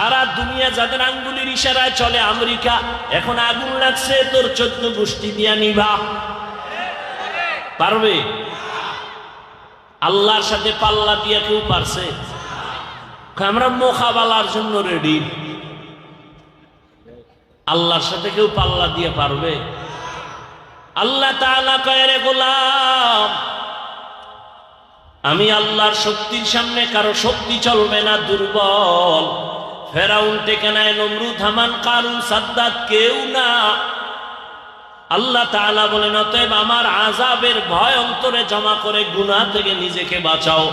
সারা দুনিয়া যাদের আঙ্গুলির ইশারায় চলে আমেরিকা, এখন আগুন লাগছে, তোর চোদ্দ গোষ্ঠী দিয়া নিভা পারবে? আল্লাহর সাথে পাল্লা দিয়া কেউ পারছে? আমরা মোকাবেলার জন্য রেডি আল্লাহর সাথে কেউ পাল্লা দিয়ে পারবে? আল্লাহ গোলাম, আমি আল্লাহর শক্তির সামনে কারও শক্তি চলবে না, দুর্বল। ফেরাউন নমরুদ, হামান, কারুন, সাদ্দাত, কেউ না। আল্লাহ বলেন, অতএব আমার ভয় অন্তরে জমা করে থেকে নিজেকে বাঁচাও।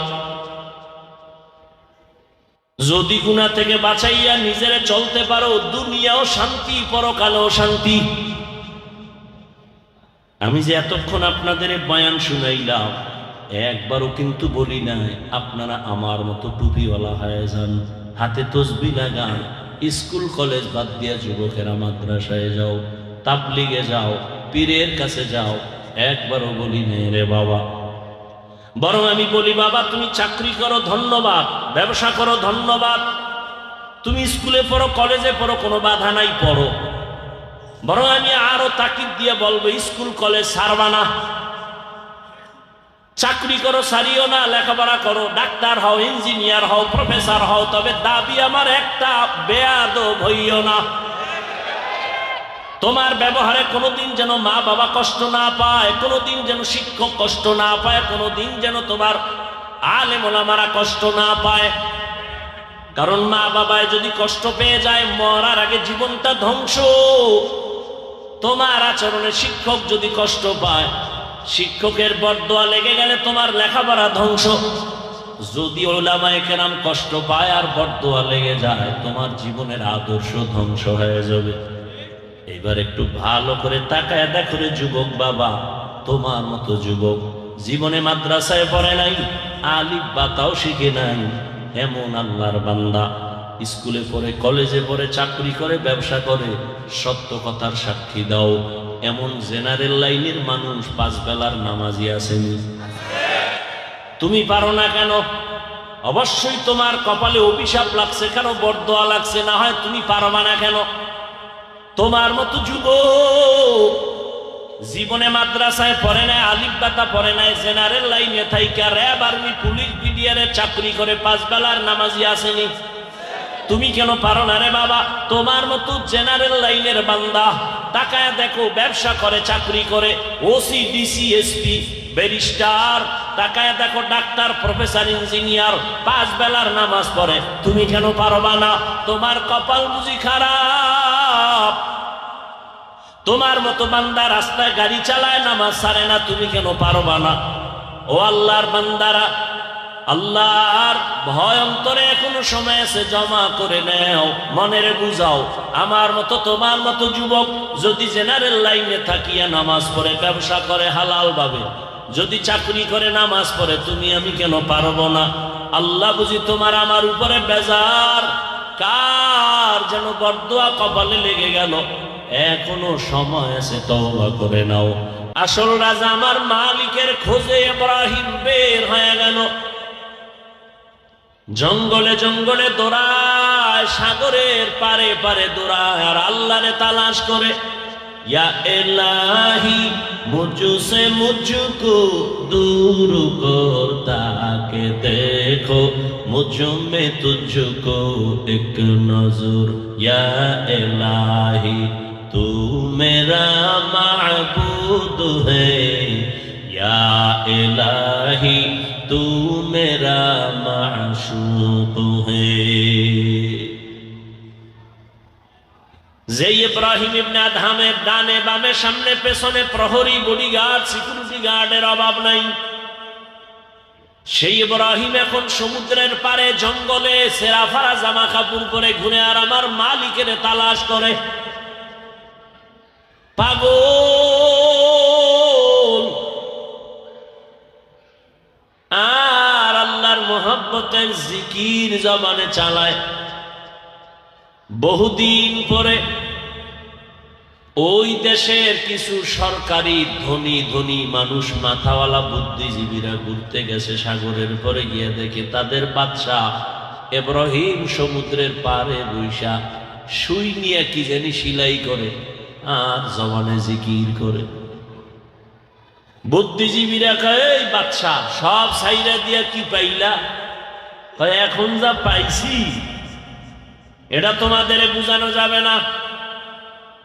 যদি গুনাহ থেকে বাঁচাইয়া নিজেরে চলতে পারো, দুনিয়াও শান্তি, পরকালেও শান্তি। আমি যে এতক্ষণ আপনাদের বয়ান শুনাইলাম, একবারও কিন্তু বলি নাই, আপনারা আমার মতো টুপিওয়ালা হয়ে যান। হাতে তসবি লাগান, স্কুল, কলেজ বাদ দিয়া যুবকেরা মাদ্রাসায় যাও, তাবলিগে যাও, পীরের কাছে যাও, একবারও বলি নাই রে বাবা। বরং আমি বলি, বাবা, তুমি চাকরি করো, ধন্যবাদ, ব্যবসা করো, ধন্যবাদ। তুমি স্কুলে পড়ো, কলেজে পড়ো, কোনো বাধা নাই, পড়ো। বরং আমি আরও তাকিদ দিয়ে বলব, স্কুল, কলেজ সারবা না। চাকরি করো, সারিও না, লেখাপড়া করো, ডাক্তার হও, ইঞ্জিনিয়ার হও, প্রফেসর হও, তবে দাবি আমার একটা বেয়াদ হইও না। তোমার ব্যবহারে কোনোদিন যেন মা বাবা কষ্ট না পায়, কোনোদিন যেন শিক্ষক কষ্ট না পায়, কোনোদিন যেন তোমার আলে মোলামারা কষ্ট না পায়। কারণ মা বাবায় যদি কষ্ট পেয়ে যায়, মরার আগে জীবনটা ধ্বংস। তোমার আচরণে শিক্ষক যদি কষ্ট পায় শিক্ষকের বরদোয়া লেগে গেলে তোমার লেখাপড়া ধ্বংস। যদি ওলামায় কেরাম কষ্ট পায় আর বরদোয়া লেগে যায়, তোমার জীবনের আদর্শ ধ্বংস হয়ে যাবে। এবার একটু ভালো করে তাকায় দেখো রে যুবক বাবা, তোমার মতো যুবক। জীবনে মাদ্রাসায় পড়ে নাই, আলিফ বাতাও শিখে নাই, এমন আল্লাহর বান্দা। স্কুলে পড়ে, কলেজে পড়ে, চাকরি করে, ব্যবসা করে, সত্য কথার সাক্ষী দাও। এমন জেনারেল লাইনের মানুষ পাঁচ বেলার নামাজি আসেনি। তুমি পারো না কেন? অবশ্যই তোমার কপালে অভিশাপ লাগছে কেন? বরদোয়া লাগছে, না হয় তুমি পারবা না কেন? তোমার মতো যুব জীবনে মাদ্রাসায় পড়ে নাই, আলিফ বাতা পড়ে নাই, জেনারেল লাইনে থাইকা র্যাব আর্মি, পুলিশ বিডিআরে চাকরি করে পাঁচ বেলার নামাজি আসেনি। তুমি কেন পারো না রে বাবা? তোমার মতো জেনারেল লাইনের বান্দা। টাকায় দেখো, ব্যবসা করে, চাকরি করে ওসি ডিসি এসপি ব্যারিস্টার টাকায় দেখো, ডাক্তার প্রফেসর ইঞ্জিনিয়ার পাঁচ বেলার নামাজ পড়ে। তুমি কেন পারবা না? তোমার কপাল বুঝি খারাপ। তোমার মতো বান্দা রাস্তায় গাড়ি চালায়, নামাজ সারে না। তুমি কেন পারবা না? ও আল্লাহর বান্দারা আল্লাহর ভয় অন্তরে এখনও সময় আছে, জমা করে নেও মনের বুঝাও আমার মতো, তোমার মতো যুবক যদি জেনারেল লাইনে থাকিয়া নামাজ পড়ে, ব্যবসা করে হালাল ভাবে যদি চাকরি করে, নামাজ পড়ে, তুমি আমি কেন পারব না? আল্লাহ বুঝি তোমার আমার উপরে বেজার। কার যেন বরদোয়া কপালে লেগে গেল? এখনও সময় আছে, তওবা করে নাও। আসল রাজা আমার মালিকের খোঁজে ইব্রাহিম বের হয়ে গেল। জঙ্গলে জঙ্গলে দৌড়ায় সাগরের পারে পারে দৌড়ায় আর আল্লাহরে তালাশ করে, ইয়া এলাহি মুজুসে মুজুকো কর তাকে দেখো এক নজর, ইয়া এলাহি, তু মেরা মাবুদ یا الہی تو میرا معشوق ہے যেই ইব্রাহিম ইবনে আদহামের ডানে বামে, সামনে পেছনে প্রহরী বডিগার্ড, সিকিউরিটি গার্ডের অভাব নাই। সেই ইব্রাহিম এখন সমুদ্রের পারে জঙ্গলে সেরাফারা জামা কাপড় করে ঘুরে আর আমার মালিকের তালাশ করে। পাগল! মোহাব্বতের জিকির জবানে চালায়। বহুদিন পরে ওই দেশের কিছু সরকারি ধনী ধনী মানুষ, মাথাওয়ালা বুদ্ধিজীবীরা ঘুরতে গেছে সাগরের পরে গিয়ে দেখে তাদের বাদশাহ এব্রাহিম সমুদ্রের পারে বৈশা সুই নিয়ে কি জানি সিলাই করে আর জবানে জিকির করে। বুদ্ধিজীবীরা কয় বাচ্চা সব সাইরা দিয়া কি পাইলা? এখন যা পাইছি, এটা তোমাদের বোঝানো যাবে না।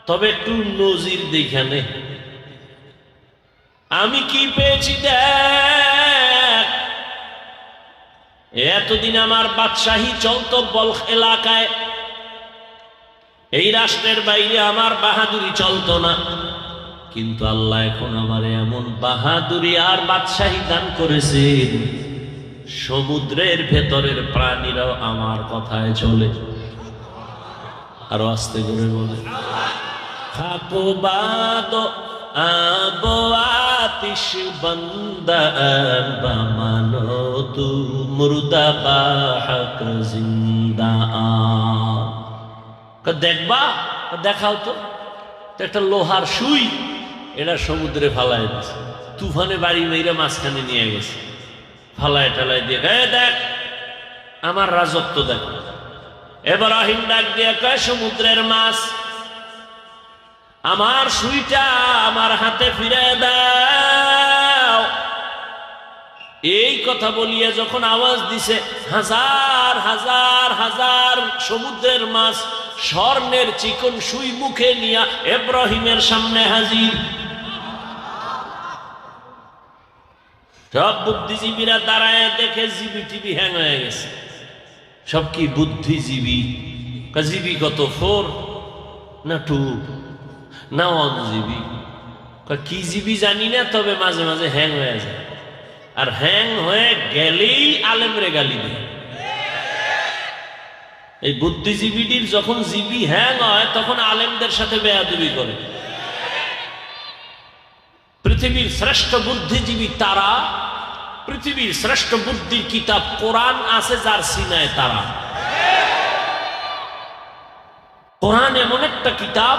তবে একটু নজির দেখানে আমি কি পেয়েছি দেখ? এতদিন আমার বাদশাহী চলত বলখ এলাকায়। এই রাষ্ট্রের বাইরে আমার বাহাদুরি চলতো না। কিন্তু আল্লাহ এখন আমার এমন বাহাদুরি আর বাদশাহী দান করেছেন। সমুদ্রের ভেতরের প্রাণীরাও আমার কথায় চলে। আরও আস্তে করে বলে। তু দেখবা দেখাও তো। একটা লোহার সুই, এটা সমুদ্রে ফালায় দিছে। তুফানে বাড়ি মেয়েরা মাঝখানে নিয়ে গেছে। ফালায় টালায় দিয়ে, এ দেখ, আমার রাজত্ব দেখ। এবার আহিম ডাক দিয়ে, কয় সমুদ্রের মাছ? আমার সুইটা আমার হাতে ফিরে দাও। এই কথা বলিয়ে যখন আওয়াজ দিছে, হাজার হাজার হাজার সমুদ্রের মাছ স্বর্ণের চিকন সুই মুখে নিয়া এব্রাহিমের সামনে হাজির। সব বুদ্ধিজীবীরা দাঁড়ায় দেখে জিবি টিভি হ্যাং হয়ে গেছে। সব কি বুদ্ধিজীবী? জিবি কত ফোর? না টু? না ওয়ান জিবি? কি জিবি জানি না, তবে মাঝে মাঝে হ্যাং হয়ে যায়। আর হ্যাং হয়ে গেলেই আলেমরে গালি দেয়। এই বুদ্ধিজীবীটির যখন জিবি হ্যাং হয়, তখন আলেমদের সাথে বেয়াদবি করে। পৃথিবীর শ্রেষ্ঠ বুদ্ধিজীবী তারা পৃথিবীর শ্রেষ্ঠ বুদ্ধির কিতাব কোরআন আছে যার সিনায় তারা। কোরআন এমন একটা কিতাব,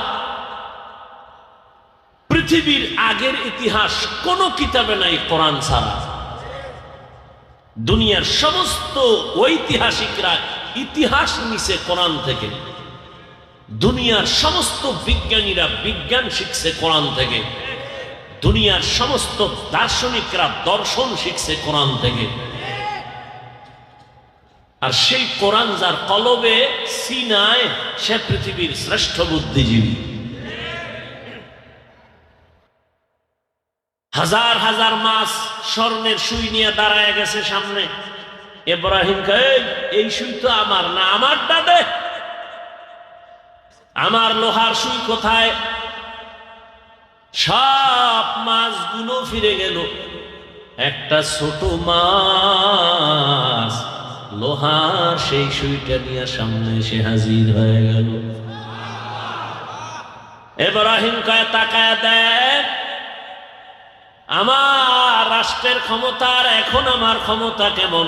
পৃথিবীর আগের ইতিহাস কোন কিতাবে নাই কোরআন ছাড়া। দুনিয়ার সমস্ত ঐতিহাসিকরা ইতিহাস নিছে কোরআন থেকে। দুনিয়ার সমস্ত বিজ্ঞানীরা বিজ্ঞান শিখছে কোরআন থেকে। দুনিয়ার সমস্ত দার্শনিকরা দর্শন শিখছে কোরআন থেকে। আর সেই কোরআন যার কলবে সিনায়, সে পৃথিবীর শ্রেষ্ঠ বুদ্ধিজীবী। হাজার হাজার মাস স্বর্ণের সুই নিয়ে দাঁড়ায় গেছে সামনে। এব্রাহিম এই সুই তো আমার না, আমার দাদে আমার লোহার সুই কোথায়? সব মাছগুলো ফিরে গেল। একটা ছোট মাছ লোহার সেই সুইটা নিয়ে সামনে এসে হাজির হয়ে গেল। এব্রাহিম কয় তাকায় দেখ, আমার রাষ্ট্রের ক্ষমতার এখন আমার ক্ষমতা কেমন?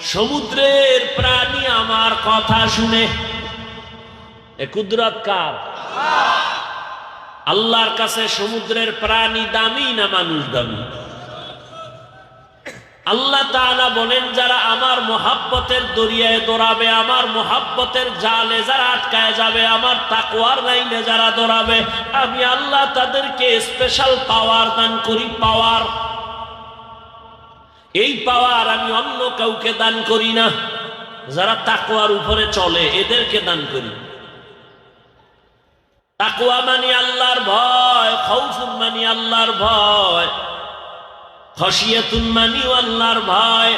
সমুদ্রের প্রাণী আমার কথা শুনে। এ কুদরত কার? আল্লাহর কাছে সমুদ্রের প্রাণী দামি না মানুষ দামি? আল্লাহ তাআলা বলেন, যারা আমার মোহাব্বতের দরিয়ায় দৌড়াবে, আমার মোহাব্বতের জালে যারা আটকায় যাবে, আমার তাকওয়ার লাইনে যারা দৌড়াবে, আমি আল্লাহ তাদেরকে স্পেশাল পাওয়ার দান করি পাওয়ার এই পাওয়ার আমি অন্য কাউকে দান করি না, যারা তাকওয়ার উপরে চলে, এদেরকে দান করি। তাকুয়া মানি আল্লাহর ভয়, খৌফুন মানি আল্লাহর ভয় খসিয়াতুন মানি আল্লাহর ভয়।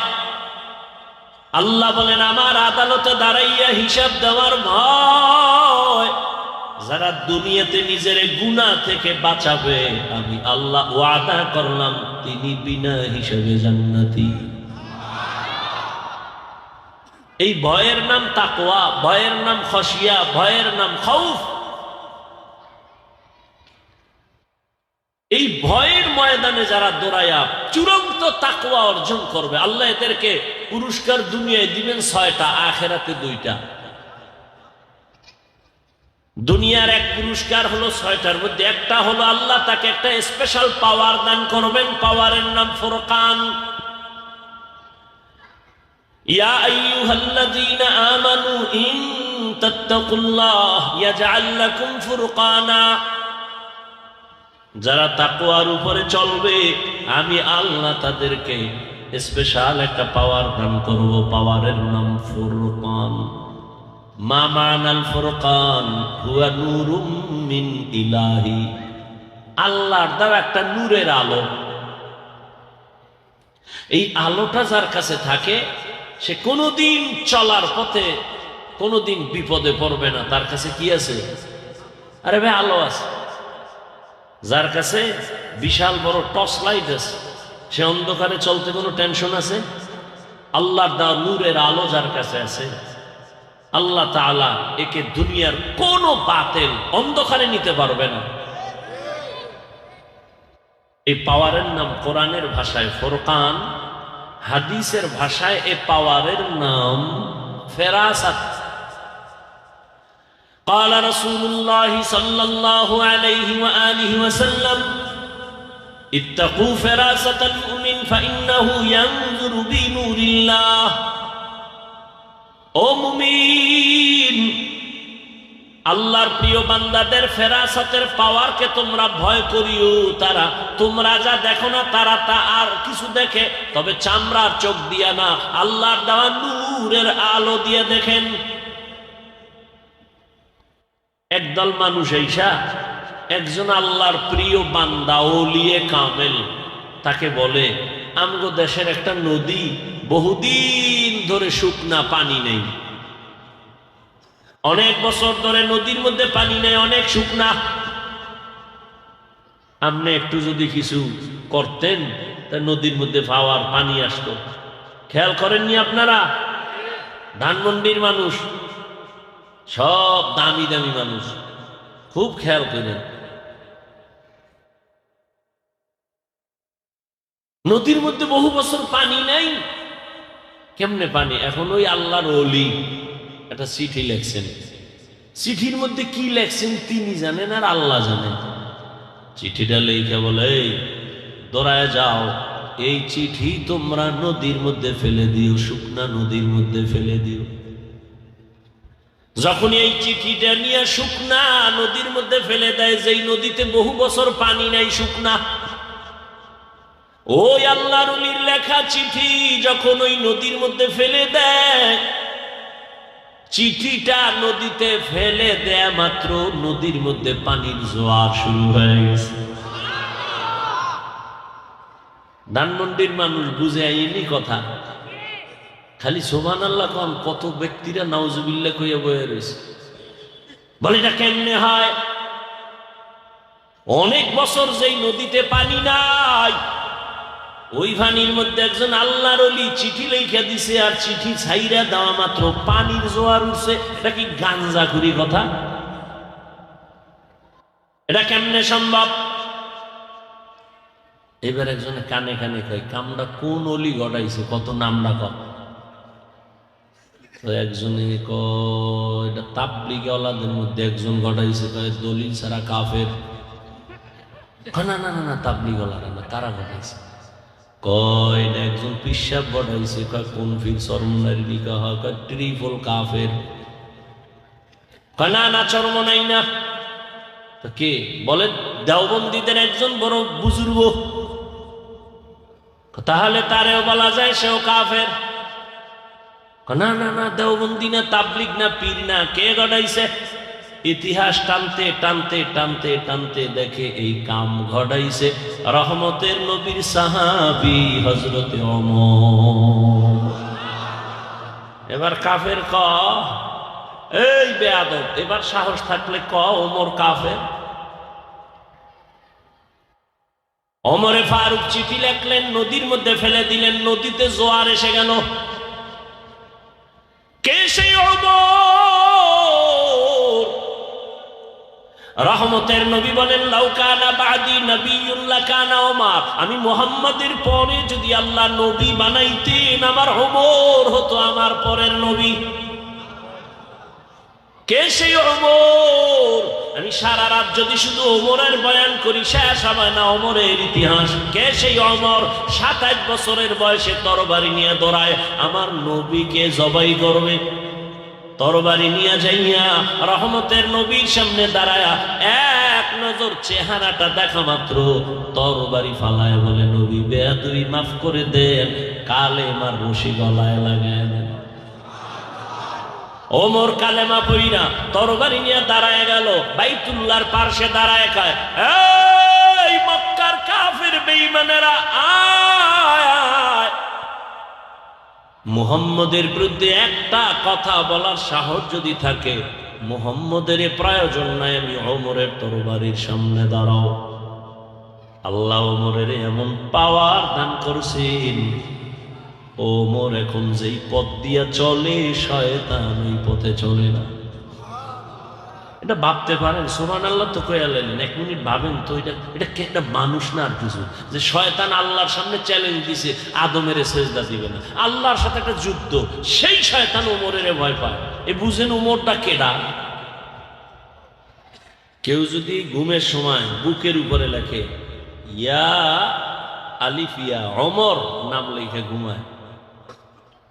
আল্লাহ বলেন, আমার আদালতে দাঁড়াইয়া হিসাব দেওয়ার ভয়। যারা দুনিয়াতে নিজের গুণা থেকে বাঁচাবে, আমি আল্লাহ ওয়াদা করলাম, তিনি বিনা হিসাবে জান্নাতি। এই ভয়ের নাম তাকোয়া ভয়ের নাম খসিয়া ভয়ের নাম খৌফ। এই ভয়ের ময়দানে যারা দৌড়াইয়া চূড়ান্ত তাকুয়া অর্জন করবে, আল্লাহ এদেরকে পুরস্কার দুনিয়ায় দিবেন ছয়টা, আখেরাতে দুইটা। দুনিয়ার এক পুরস্কার হলো ছয়টার মধ্যে, একটা হলো আল্লাহ তাকে একটা স্পেশাল পাওয়ার দান করবেন পাওয়ারের নাম ফোরকান। আমানু ইন ফুরকানা। যারা তাকওয়ার উপরে চলবে, আমি আল্লাহ তাদেরকে স্পেশাল একটা পাওয়ার দান করব পাওয়ারের নাম ফুরকান। মা মানাল ফুরকান, হুয়া নূরুম মিন ইলাহি। আল্লাহর দ্বারা একটা নূরের আলো। এই আলোটা যার কাছে থাকে, সে কোনোদিন চলার পথে, কোনোদিন বিপদে পড়বে না। তার কাছে কি আছে? আরে ভাই, আলো আছে। যার কাছে বিশাল বড় টর্চ লাইট আছে, সে অন্ধকারে চলতে কোনো টেনশন আছে? আল্লাহর দা নূরের আলো যার কাছে আছে, আল্লাহ তাআলা একে দুনিয়ার কোনো বাতেল অন্ধকারে নিতে পারবে না। এই পাওয়ারের নাম কোরআনের ভাষায় ফোরকান, হাদিসের ভাষায় এ পাওয়ারের নাম ফেরাসাত। قال رسول الله صلى الله عليه وآله وسلم اتقوا فراسة المؤمن فإنه ينظر بنور الله ও মুমিন আল্লাহর প্রিয় বান্দাদের ফেরাসতের পাওয়ারকে তোমরা ভয় করিও তারা তোমরা যা দেখো না তারা তা আর কিছু দেখে তবে চামড়ার চোখ দিয়া না আল্লাহর দেওয়া নূরের আলো দিয়ে দেখেন একদল মানুষ এইসা, একজন আল্লাহর প্রিয় বান্দা ওলিয়ে কামেল, তাকে বলে, আমগো দেশের একটা নদী বহুদিন ধরে শুকনা, পানি নেই। অনেক বছর ধরে নদীর মধ্যে পানি নেই, অনেক শুকনা। আপনি একটু যদি কিছু করতেন, তা নদীর মধ্যে পাওয়ার পানি আসতো। খেয়াল করেননি আপনারা? ধানমন্ডির মানুষ সব দামি দামি মানুষ। খুব খেয়াল করেন। নদীর মধ্যে বহু বছর পানি নেই। কেমনে পানি? এখন ওই আল্লাহর অলি একটা চিঠি লেখছেন। চিঠির মধ্যে কি লেখছেন তিনি জানেন আর আল্লাহ জানেন। চিঠিটা লেখে বলে "এই, দৌড়ায় যাও। এই চিঠি তোমরা নদীর মধ্যে ফেলে দিও শুকনা নদীর মধ্যে ফেলে দিও। যখন এই চিঠিটা নিয়ে শুকনা নদীর মধ্যে ফেলে দেয়, যেই নদীতে বহু বছর পানি নাই, শুকনা। ওই আল্লাহর অলির লেখা চিঠি যখন ওই নদীর মধ্যে ফেলে দেয়, চিঠিটা নদীতে ফেলে দেয়া মাত্র নদীর মধ্যে পানির জোয়ার শুরু হয়ে গেছে। ধানমন্ডির মানুষ বুঝে আইনি কথা। খালি সোভান আল্লাহ কন, কত ব্যক্তিরা নাউজুবিল্লা কইয়া বয়ে রয়েছে। বলে, এটা কেমনে হয়? অনেক বছর যেই নদীতে পানি নাই, ওই পানির মধ্যে একজন আল্লাহর অলি চিঠি লেখা দিছে, আর চিঠি ছাইরা দেওয়া মাত্র পানির জোয়ার উঠছে। এটা কি গাঞ্জা করি কথা? এটা কেমনে সম্ভব? এবার একজনে কানে কানে কয় কামটা কোন অলি গড়াইছে? কত নামটা কত তো এটা তাবলিগে ওলাদের মধ্যে একজন ঘটাইছে। কয়, দলিল ছাড়া কাফের। না না না না তাবলিগ ওলারা না, তারা ঘটাইছে। একজন কোন ট্রিপল কাফের। না না তো কে? বলে দেওবন্দীদের একজন বড় বুজুর্গ। তাহলে তারেও বলা যায় সেও কাফের। না না না, দেওবন্দি না, তাবলিগ না, পীর না, কে গড়াইছে? ইতিহাস টানতে টানতে টানতে টানতে দেখে এই কাম ঘটাইছে রহমতের নবীর সাহাবি হজরতে অমর এবার কাফের ক, এই বেয়াদব, এবার সাহস থাকলে ক, ওমর কাফের? অমরে ফারুক চিঠি লেখলেন, নদীর মধ্যে ফেলে দিলেন, নদীতে জোয়ার এসে গেল। কে সেই রহমতের নবী বলেন লাউকানা বাদি নবীউল্লাহ কানা ওমার। আমি মোহাম্মদের পরে যদি আল্লাহ নবী বানাইতেন, আমার ওমর হতো আমার পরের নবী। কে সেই ওমর আমি সারা রাত যদি শুধু ওমরের বয়ান করি, শেষ হবে না ওমরের ইতিহাস। কে সেই অমর? সাতাশ বছরের বয়সে তরবারি নিয়ে দৌড়ায়। আমার নবীকে জবাই করবে? তরবারি নিয়ে যাইয়া রহমতের নবীর সামনে দাঁড়ায়া এক নজর চেহারাটা দেখা মাত্র। তরবারি ফালায় বলে, নবী বেয়া তুই মাফ করে দেন। কালে মার রশি গলায় লাগায় দেন। ওমর কালেমা পইরা তরবারি নিয়ে দাঁড়ায় গেল। বাইতুল্লার পার্শ্বে দাঁড়ায় খায় মক্কার কাফের বেঈমানেরা, আয় আয়। মুহাম্মদের বিরুদ্ধে একটা কথা বলার সাহস যদি থাকে, মুহাম্মদের প্রয়োজন নাই, আমি ওমরের তরবারির সামনে দাঁড়াও। আল্লাহ ওমরের এমন পাওয়ার দান করছেন। ওমর এখন যেই পথ দিয়া চলে, শয়তান ওই পথে চলে না। এটা ভাবতে পারেন সোমান আল্লাহ তো কয়ে আলেন এক মিনিট ভাবেন তো, এটা এটা একটা মানুষ না আর কিছু? যে শয়তান আল্লাহর সামনে চ্যালেঞ্জ দিছে, আদমের সেজদা দিবে না। আল্লাহর সাথে একটা যুদ্ধ, সেই শয়তান ওমরের ভয় পায়। এ বুঝেন উমরটা কেডা? কেউ যদি ঘুমের সময় বুকের উপরে লেখে, ইয়া আলিফিয়া অমর নাম লেখে ঘুমায়।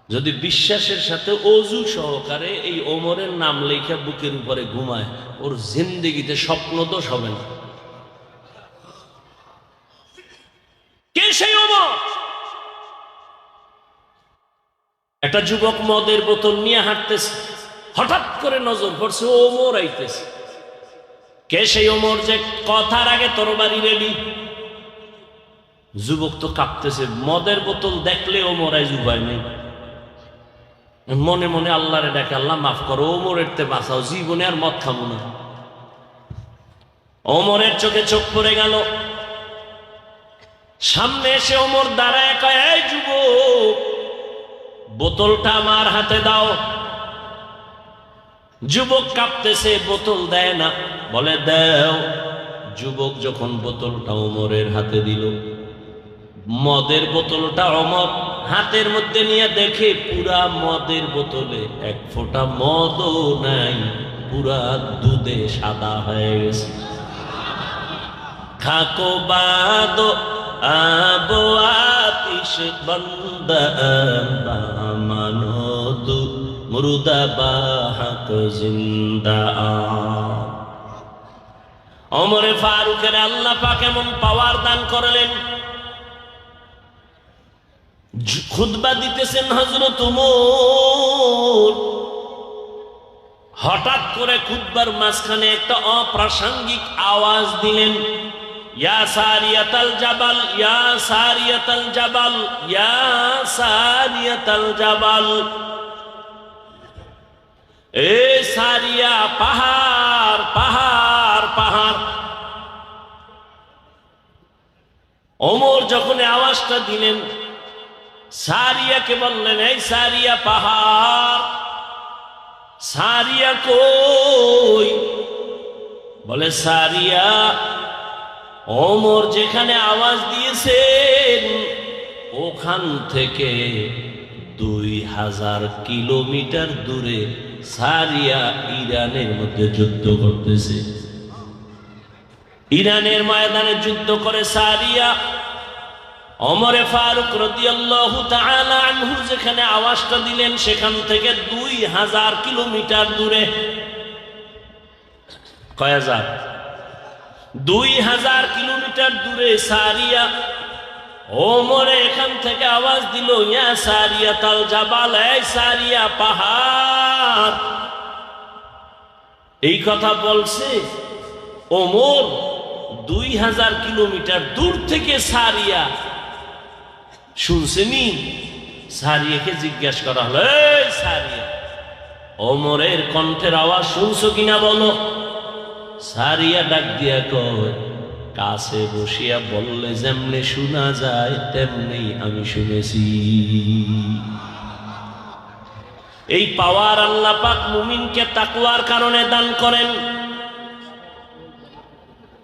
যদি বিশ্বাসের সাথে অজু সহকারে এই ওমরের নাম লেখা বুকের উপরে ঘুমায়, ওর জিন্দিগিতে স্বপ্ন দোষ হবে না। কে সেই ওমর? একটা যুবক মদের বোতল নিয়ে হাঁটতেছে, হঠাৎ করে নজর পড়ছে ওমর আইতেছে। কে সেই ওমর যে কথার আগে তরবারি রেডি? যুবক তো কাঁপতেছে, মদের বোতল দেখলে ওমর আই জুবাই নেই। মনে মনে আল্লাহরে ডাকে, আল্লাহ, মাফ করো, ওমরের তে বাঁচাও, জীবনে আর মদ খাব না। ওমরের চোখে চোখ পড়ে গেল। সামনে এসে ওমর দাঁড়ায়, কয় যুব বোতলটা আমার হাতে দাও। যুবক কাঁপতেছে, বোতল দেয় না। বলে, দেও। যুবক যখন বোতলটা ওমরের হাতে দিল, মদের বোতলটা অমর হাতের মধ্যে নিয়ে দেখে পুরা মদের বোতলে এক ফোঁটা মদও নাই, পুরা দুধে সাদা হয়ে গেছে। খাকো বাদ, আবো আতিশ বন্দা মানো তু মুরুদা বাহাক জিন্দা। অমরে ফারুকের আল্লাহ পাক এমন পাওয়ার দান করলেন খুদবা দিতেছেন হজরত হঠাৎ করে খুদবার মাঝখানে একটা অপ্রাসঙ্গিক আওয়াজ দিলেন, ইয়া সারিয়াতাল ইয়া সারিয়াতাল এ সারিয়া, পাহাড় পাহাড় পাহাড়। যখন আওয়াজটা দিলেন সারিয়াকে বললেন, এই সারিয়া পাহাড়, সারিয়া কই? বলে, সারিয়া অমর যেখানে আওয়াজ দিয়েছেন, ওখান থেকে দুই হাজার কিলোমিটার দূরে সারিয়া ইরানের মধ্যে যুদ্ধ করতেছে। ইরানের ময়দানে যুদ্ধ করে সারিয়া অমরে ফারুক রদিয়াল্লাহু আনহু যেখানে আওয়াজটা দিলেন, সেখান থেকে দুই হাজার কিলোমিটার দূরে। কয় হাজার? দুই হাজার কিলোমিটার দূরে সারিয়া। ওমরে এখান থেকে আওয়াজ দিল, ইয়া সারিয়া তাল জাবাল সারিয়া পাহাড়। এই কথা বলছে ওমর দুই হাজার কিলোমিটার দূর থেকে সারিয়া। শুনছেনি? সারিয়াকে জিজ্ঞাসা করা হলো সারিয়া ওমরের কণ্ঠের আওয়াজ শুনছো কিনা বলো? সারিয়া ডাক দিয়া কয়, কাছে বসিয়া বললে যেমনে শোনা যায় তেমনি আমি শুনেছি। এই পাওয়ার আল্লাহ পাক মুমিনকে তাকুয়ার কারণে দান করেন।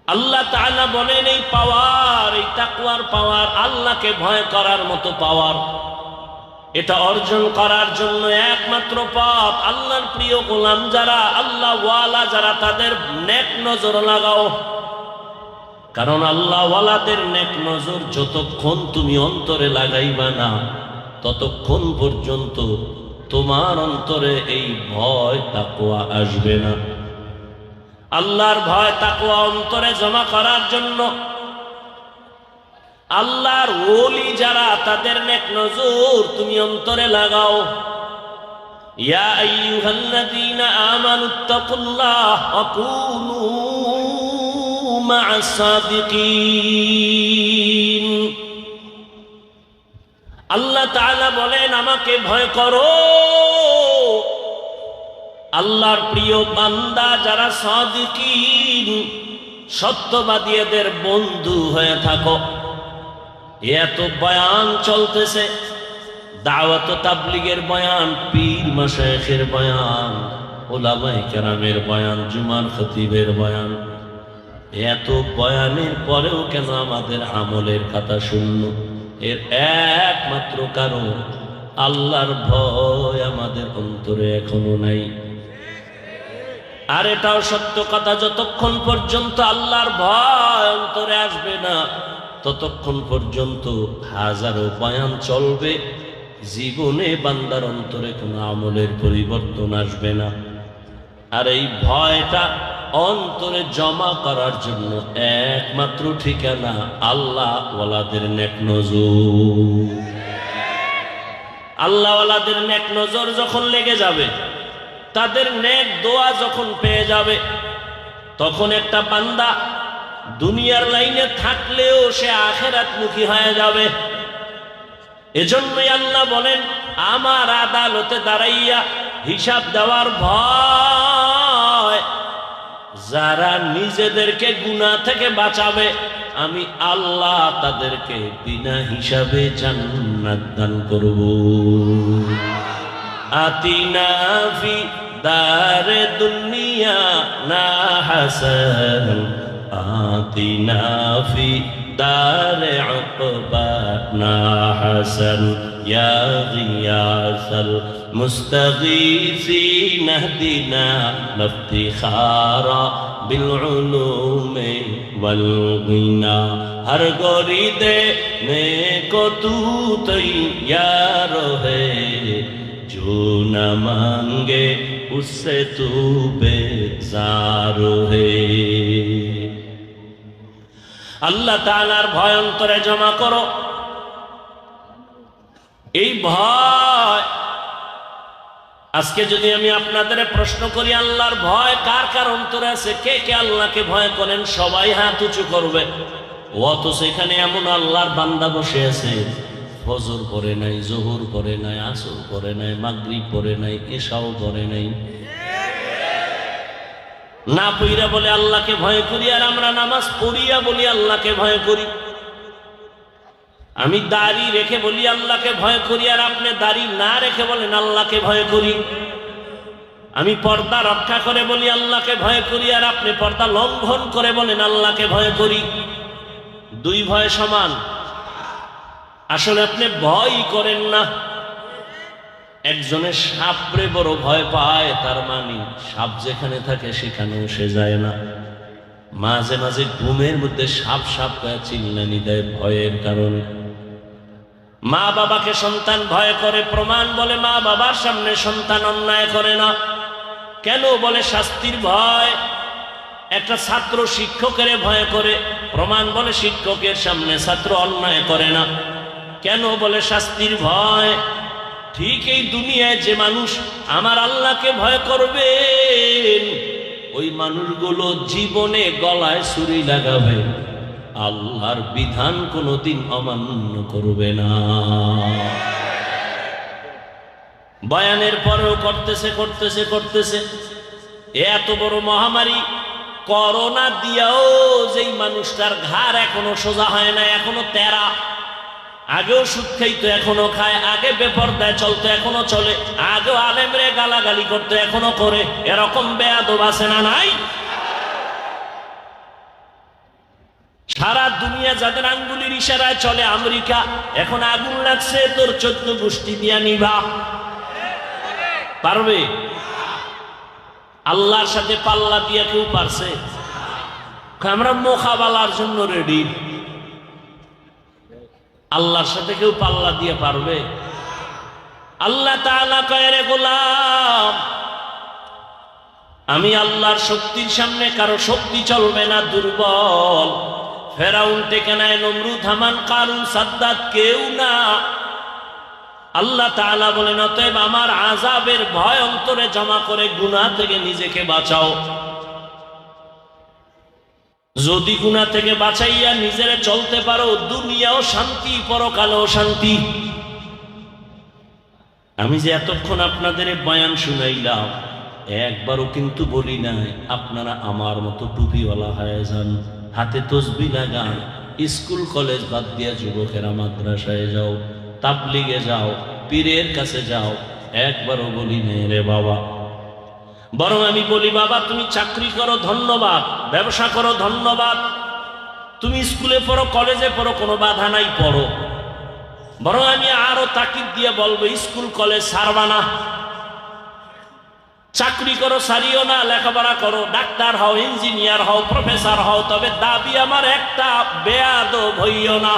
আল্লাহ তাআলা বলেন, এই পাওয়ার, এই তাকুয়ার পাওয়ার আল্লাহকে ভয় করার মতো পাওয়ার। এটা অর্জন করার জন্য একমাত্র পথ। আল্লাহর প্রিয় গোলাম যারা, আল্লাহ ওয়ালা যারা, তাদের নেক নজর লাগাও। কারণ আল্লাহ ওয়ালাদের নেক নজর যতক্ষণ তুমি অন্তরে লাগাইবা না, ততক্ষণ পর্যন্ত তোমার অন্তরে এই ভয় তাকোয়া আসবে না। আল্লাহর ভয় তাকোয়া অন্তরে জমা করার জন্য আল্লাহর ওলি যারা, তাদের নেক নজর তুমি অন্তরে লাগাও। ইয়া আইয়ুহাল্লাযীনা আমানুত্তাকুল্লাহ ওয়া কুনু মা'আস আল্লাহ তাআলা বলেন, আমাকে ভয় করো। আল্লাহর প্রিয় বান্দা যারা সাদিকিন সত্যবাদীদের বন্ধু হয়ে থাকো। এত বয়ান চলতেছে, দাওয়াত তাবলিগের বয়ান, পীর মাশায়েখের বয়ান ওলামাই কেরামের বয়ান, জুমার খতিবের বয়ান। এত বয়ানের পরেও কেন আমাদের আমলের কথা শূন্য? এর একমাত্র কারণ, আল্লাহর ভয় আমাদের অন্তরে এখনও নাই। আর এটাও সত্য কথা, যতক্ষণ পর্যন্ত আল্লাহর ভয় অন্তরে আসবে না, ততক্ষণ পর্যন্ত হাজারো বয়ান চলবে, জীবনে বান্দার অন্তরে কোনো আমলের পরিবর্তন আসবে না। আর এই ভয়টা অন্তরে জমা করার জন্য একমাত্র ঠিকানা আল্লাহ ওয়ালাদের নেক নজর। আল্লাহ ওয়ালাদের নেক নজর যখন লেগে যাবে তাদের নেক দোয়া যখন পেয়ে যাবে, তখন একটা বান্দা দুনিয়ার লাইনে থাকলেও সে আখেরাতমুখী হয়ে যাবে। এজন্যই আল্লাহ বলেন, আমার আদালতে দাঁড়াইয়া হিসাব দেওয়ার ভয়, যারা নিজেদেরকে গুণা থেকে বাঁচাবে, আমি আল্লাহ তাদেরকে বিনা হিসাবে জান্নাত দান করব। আতিনা ফি দার দুনিয়া না হাসান আতিনা ফি দার উকবা না হাসান ইয়া গিয়াসাল মুস্তাগীসিন হদিনা লাফতিখারা بالعلوم والغنى ہر گوری دے نے کو تو تیار ہے ना मांगे उससे तू আল্লাহ তালার ভয় অন্তরে জমা করো। এই ভয়, আজকে যদি আমি আপনাদের প্রশ্ন করি, আল্লাহর ভয় কার কার অন্তরে আছে? কে কে আল্লাহকে ভয় করেন? সবাই হাত উঁচু করবে। ও তো সেখানে এমন আল্লাহর বান্দা বসে আছে। ফজর পরে নাই, জোহর পরে নাই, আসর পরে নাই মাগরি পরে নাই এসাও পরে নাই। না পইরা বলে আল্লাহকে ভয় করি, আর আমরা নামাজ পড়িয়া বলি আল্লাহকে ভয় করি। আমি দাড়ি রেখে বলি আল্লাহকে ভয় করি, আর আপনি দাড়ি না রেখে বলেন আল্লাহকে ভয় করি। আমি পর্দা রক্ষা করে বলি আল্লাহকে ভয় করি, আর আপনি পর্দা লঙ্ঘন করে বলেন আল্লাহকে ভয় করি। দুই ভয় সমান। আসলে আপনি ভয় করেন না। একজনের সাপরে বড় ভয় পায়, তার মানে সাপ যেখানে থাকে সেখানেও সে যায় না। মাঝে মাঝে ঘুমের মধ্যে সাপ সাপ করে চিল্লানি দেয় ভয়ের কারণে। মা বাবাকে সন্তান ভয় করে, প্রমাণ বলে মা বাবার সামনে সন্তান অন্যায় করে না। কেন বলে শাস্তির ভয়? একটা ছাত্র শিক্ষকের ভয় করে, প্রমাণ বলে শিক্ষকের সামনে ছাত্র অন্যায় করে না। কেন বলে শাস্তির ভয়? ঠিক এই দুনিয়ায় যে মানুষ আমার আল্লাহকে ভয় করবেন ওই মানুষগুলো জীবনে গলায় ছুরি লাগাবে। আল্লাহর বিধান কোনোদিন অমান্য করবে না। বয়ানের পরেও করতেছে করতেছে করতেছে। এত বড় মহামারী, করোনা দিয়াও যেই মানুষটার ঘাড় এখনও সোজা হয় না, এখনও তেরা। আগেও সুদ খাইতো, এখনও খায়। আগে বেপরদায় চলতো, এখনও চলে। আগেও আলেমরে গালাগালি করতো, এখনও করে। এরকম বেয়াদব আছে না নাই? সারা দুনিয়া যাদের আঙ্গুলির ইশারায় চলে আমেরিকা, এখন আগুন লাগছে, তোর চোদ্দ গোষ্ঠী দিয়া নিবা। পারবে? আল্লাহর সাথে পাল্লা দিয়া কেউ পারছে? আমরা মোকাবেলার জন্য রেডি আল্লাহর সাথে কেউ পাল্লা দিয়ে পারবে? আল্লাহ কয় গোলাম, আমি আল্লাহর শক্তির সামনে কারও শক্তি চলবে না, দুর্বল। ফেরাউন টেকে নেয় নমরুদ, হামান, কারুন, সাদ্দাত কেউ না। আল্লাহ তাআলা বলেন, অতএব আমার আজাবের ভয় অন্তরে জমা করে গুনাহ থেকে নিজেকে বাঁচাও। যদি গুণা থেকে বাঁচাইয়া নিজেরে চলতে পারো, দুনিয়াও শান্তি, পরকালেও শান্তি। আমি যে এতক্ষণ আপনাদের বয়ান শুনাইলাম, একবারও কিন্তু বলি নাই, আপনারা আমার মতো টুপিওয়ালা হয়ে যান, হাতে তসবি লাগান, স্কুল কলেজ বাদ দিয়া যুবকেরা মাদ্রাসায় যাও, তাবলিগে যাও, পীরের কাছে যাও, একবারও বলি নাই রে বাবা। বরং আমি বলি, বাবা, তুমি চাকরি করো, ধন্যবাদ। ব্যবসা করো, ধন্যবাদ। তুমি স্কুলে পড়ো, কলেজে পড়ো, কোনো বাধা নাই, পড়ো। বরং আমি আরও তাকিদ দিয়ে বলব, স্কুল, কলেজ সারবা না। চাকরি করো সারিও না, লেখাপড়া করো, ডাক্তার হও, ইঞ্জিনিয়ার হও, প্রফেসর হও, তবে দাবি আমার একটা বেয়াদ হইও না।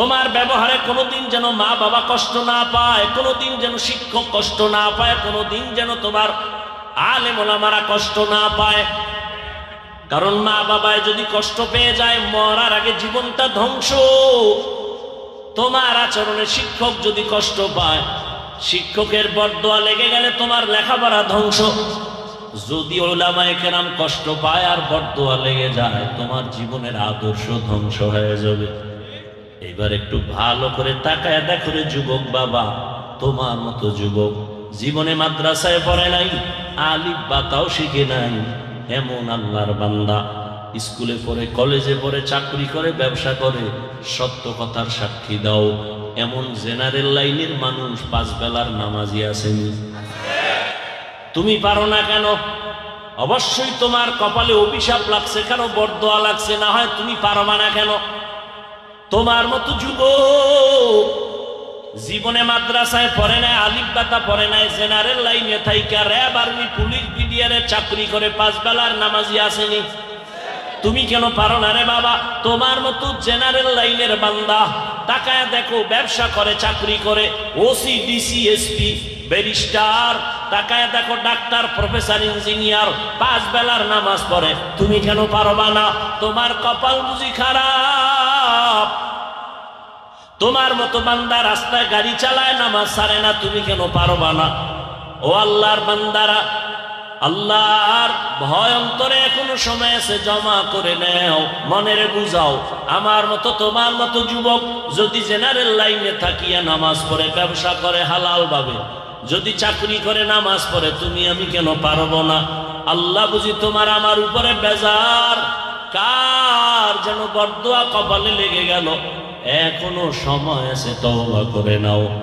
তোমার ব্যবহারে কোনোদিন যেন মা বাবা কষ্ট না পায়, কোনোদিন যেন শিক্ষক কষ্ট না পায়, কোনোদিন যেন তোমার আলে মোলামারা কষ্ট না পায়। কারণ মা বাবায় যদি কষ্ট পেয়ে যায়, মরার আগে জীবনটা ধ্বংস। তোমার আচরণে শিক্ষক যদি কষ্ট পায়, শিক্ষকের বরদোয়া লেগে গেলে তোমার লেখাপড়া ধ্বংস। যদি ওলামায় কেরাম কষ্ট পায় আর বরদোয়া লেগে যায়, তোমার জীবনের আদর্শ ধ্বংস হয়ে যাবে। এবার একটু ভালো করে তাকায় দেখো রে যুবক বাবা, তোমার মতো যুবক জীবনে মাদ্রাসায় পড়ে নাই, আলিফ বাতাও শিখে নাই, এমন আল্লাহর বান্দা। স্কুলে পড়ে, কলেজে পড়ে, চাকরি করে, ব্যবসা করে, সত্য কথার সাক্ষী দাও, এমন জেনারেল লাইনের মানুষ পাঁচ বেলার নামাজি আসেনি। তুমি পারো না কেন? অবশ্যই তোমার কপালে অভিশাপ লাগছে কেন, বরদোয়া লাগছে, না হয় তুমি পারবা না কেন? তোমার মতো যুব জীবনে মাদ্রাসায় পড়ে নাই, আলিফ বাতা পড়ে নাই, জেনারেল লাইনে থাইকা র্যাব আর্মি, পুলিশ বিডিআরে চাকরি করে পাঁচ বেলার নামাজি আসেনি। তুমি কেন পারো না রে বাবা? তোমার মতো জেনারেল লাইনের বান্দা টাকায় দেখো, ব্যবসা করে, চাকরি করে ওসি ডিসি এসপি ব্যারিস্টার টাকায় দেখো ডাক্তার, প্রফেসর, ইঞ্জিনিয়ার, পাঁচ বেলার নামাজ পড়ে। তুমি কেন পারবা না? তোমার কপাল বুঝি খারাপ। তোমার মতো বান্দা রাস্তায় গাড়ি চালায়, নামাজ সারে না, তুমি কেন পারবা না? ও আল্লাহর বান্দারা, আল্লাহর ভয় অন্তরে এখনও সময় আছে, জমা করে নেও মনের বুঝাও। আমার মতো তোমার মতো যুবক যদি জেনারেল লাইনে থাকিয়া নামাজ পড়ে, ব্যবসা করে হালাল ভাবে। যদি চাকরি করে নামাজ পড়ে, তুমি আমি কেন পারব না? আল্লাহ বুঝি তোমার আমার উপরে বেজার। কার যেন বরদোয়া কপালে লেগে গেল? এখনও সময় আছে তওবা করে নাও।